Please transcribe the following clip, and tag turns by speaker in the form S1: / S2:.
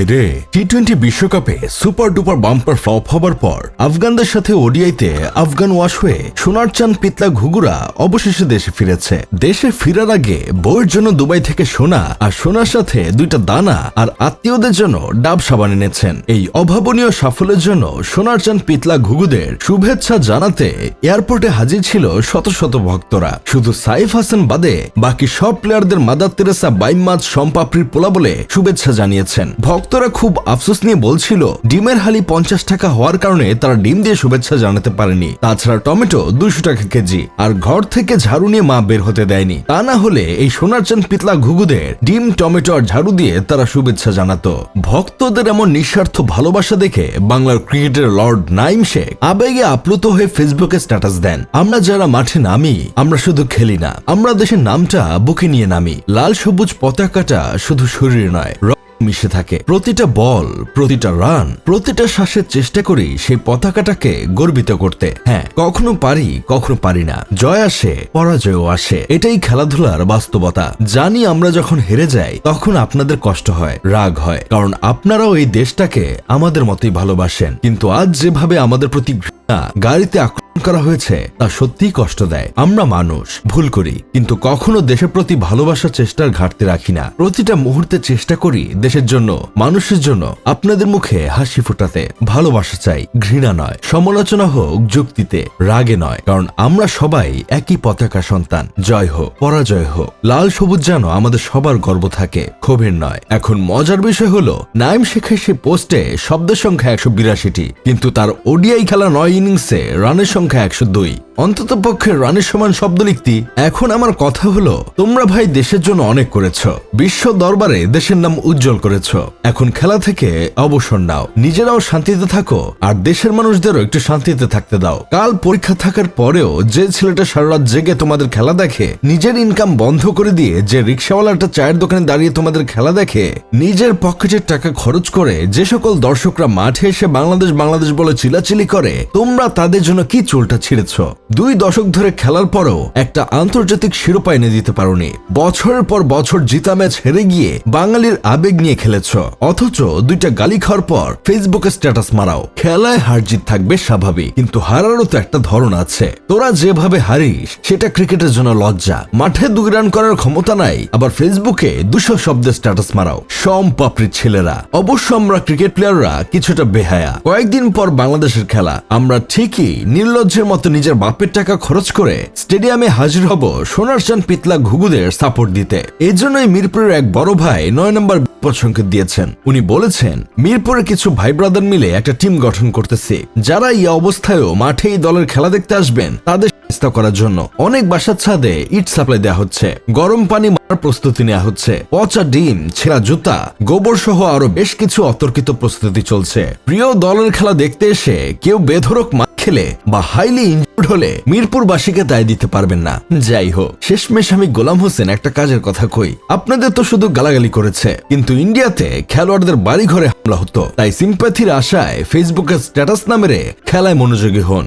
S1: ভাইরে T twenty বিশ্বকাপে super duper bumper flop হবার পর আফগানদের সাথে ওডিআইতে আফগান ওয়াশ হয়ে সোনার চান পিতলা ঘুগুরা অবশেষে দেশে ফিরেছে। দেশে ফেরার আগে বউয়ের জন্য দুবাই থেকে সোনা আর সোনার সাথে দুইটা দানা আর আত্মীয়দের জন্য ডাব সাবান এনেছেন। এই অভাবনীয় সাফল্যের জন্য সোনার চান পিতলা ঘুগুদের শুভেচ্ছা জানাতে এয়ারপোর্টে হাজির ছিল শত শত ভক্তরা। শুধু সাইফ হাসান বাদে বাকি সব প্লেয়ারদের মাদার তেরেসা বাইমাজ সম্পাপ্রির পোলা বলে শুভেচ্ছা জানিয়েছেন। ভক্তরা খুব আফসোস নিয়ে বলছিল, ডিমের হালি পঞ্চাশ টাকা হওয়ার কারণে তারা ডিম দিয়ে শুভেচ্ছা জানাতে পারেনি। তাছাড়া টমেটো দুশো টাকা কেজি, আর ঘর থেকে ঝাড়ু নিয়ে মা বের হতে দেয়নি। তা না হলে এই সোনার চান পিতলা ঘুঘুদের ডিম, টমেটো আর ঝাড়ু দিয়ে তারা শুভেচ্ছা জানাতো। ভক্তদের এমন নিঃস্বার্থ ভালোবাসা দেখে বাংলার ক্রিকেটের লর্ড নাইম শেখ আবেগে আপ্লুত হয়ে ফেসবুকে স্ট্যাটাস দেন। আমরা যারা মাঠে নামি, আমরা শুধু খেলি না, আমরা দেশের নামটা বুকে নিয়ে নামি। লাল সবুজ পতাকাটা শুধু শরীর নয় মিশে থাকে। প্রতিটা বল, প্রতিটা রান, প্রতিটা শ্বাসের চেষ্টা করি সেই পতাকাটাকে গর্বিত করতে। হ্যাঁ কখনো পারি কখনো পারি না। জয় আসে, পরাজয়ও আসে। এটাই খেলাধুলার বাস্তবতা। জানি আমরা যখন হেরে যাই, তখন আপনাদের কষ্ট হয়, রাগ হয়। কারণ আপনারাও এই দেশটাকে আমাদের মতোই ভালোবাসেন। কিন্তু আজ যেভাবে আমাদের প্রতি গাড়িতে আক্রমণ করা হয়েছে, তা সত্যিই কষ্ট দেয়। আমরা মানুষ, ভুল করি, কিন্তু কখনো দেশের প্রতি ভালোবাসার চেষ্টার ঘাটতি রাখি না। প্রতিটা মুহূর্তে চেষ্টা করি দেশের জন্য, মানুষের জন্য, আপনাদের মুখে হাসি ফোটাতে। ভালোবাসা চাই, ঘৃণা নয়, সমালোচনা হোক, যুক্তিতে, রাগে নয়। কারণ আমরা সবাই একই পতাকা সন্তান। জয় হোক, পরাজয় হোক, লাল সবুজ যেন আমাদের সবার গর্ব থাকে, ক্ষোভের নয়। এখন মজার বিষয় হলো, নাইম শেখের সে পোস্টে শব্দের সংখ্যা একশো বিরাশিটি, কিন্তু তার ওডিআই খেলা নয় ইনিংসে রানের সংখ্যা একশো দুই। অন্তত পক্ষে রানের সমান শব্দ লিখতি এখন আমার কথা হলো, তোমরা ভাই দেশের জন্য অনেক করেছ। বিশ্ব দরবারে দেশের নাম উজ্জ্বল করেছ। এখন খেলা থেকে অবসর নাও। নিজেরাও শান্তিতে থাকো, আর দেশের মানুষদেরও একটু শান্তিতে থাকতে দাও। কাল পরীক্ষা থাকার পরেও যে ছেলেটা সারা জেগে তোমাদের খেলা দেখে, নিজের ইনকাম বন্ধ করে দিয়ে যে রিক্সাওয়ালাটা চায়ের দোকানে দাঁড়িয়ে তোমাদের খেলা দেখে, নিজের পকেটের টাকা খরচ করে যে সকল দর্শকরা মাঠে এসে বাংলাদেশ বাংলাদেশ বলে চিলাচিলি করে, তোমরা তাদের জন্য কি চুলটা ছিঁড়েছ। দুই দশক ধরে খেলার পরও একটা আন্তর্জাতিক শিরোপা এনে দিতে পারোনি। বছরের পর বছর জিতা ম্যাচ হেরে গিয়ে বাঙালির আবেগ নিয়ে খেলেছ। অথচ দুইটা গালি খাওয়ার পর ফেসবুকে স্ট্যাটাস মারাও। খেলায় হার জিত থাকবে স্বাভাবিক, কিন্তু হারারও তো একটা ধরন আছে। তোরা যেভাবে হারিস, সেটা ক্রিকেটের জন্য লজ্জা। মাঠে দুই রান করার ক্ষমতা নাই, আবার ফেসবুকে দুশো শব্দের স্ট্যাটাস মারাও। সম পাপড়ির ছেলেরা। অবশ্য আমরা ক্রিকেট প্লেয়াররা কিছুটা বেহায়া। কয়েকদিন পর বাংলাদেশের খেলা। আমরা ঠিকই নির্লজ্জের মতো নিজের বাপের টাকা খরচ করে স্টেডিয়ামে হাজির হব সোনার চান পিতলা ঘুঘুদের সাপোর্ট দিতে। এর জন্যই মিরপুরের এক বড় ভাই নয় নম্বর সংকেত দিয়েছেন। উনি বলেছেন মিরপুরে কিছু ভাই ব্রাদার মিলে একটা টিম গঠন করতেছে। যারা এই অবস্থায়ও মাঠে এই দলের খেলা দেখতে আসবেন, তাদের করার জন্য অনেক বাসার ছাদে ইট সাপ্লাই দেওয়া হচ্ছে। গরম পানি মারার প্রস্তুতি নেওয়া হচ্ছে। পচা ডিম, ছেঁড়া জুতা গোবর সহ আরও বেশ কিছু অতর্কিত প্রস্তুতি চলছে। প্রিয় দলের খেলা দেখতে এসে কেউ বেধরক মার খেলে বা হাইলি ইনজুর্ড হলে মিরপুরবাসীকে দায় দিতে পারবেন না। যাই হোক, শেষমেশ আমি গোলাম হোসেন একটা কাজের কথা কই। আপনাদের তো শুধু গালাগালি করেছে, কিন্তু ইন্ডিয়াতে খেলোয়াড়দের বাড়ি ঘরে হামলা হতো। তাই সিম্প্যাথির আশায় ফেসবুকে স্ট্যাটাস না মেরে খেলায় মনোযোগী হন।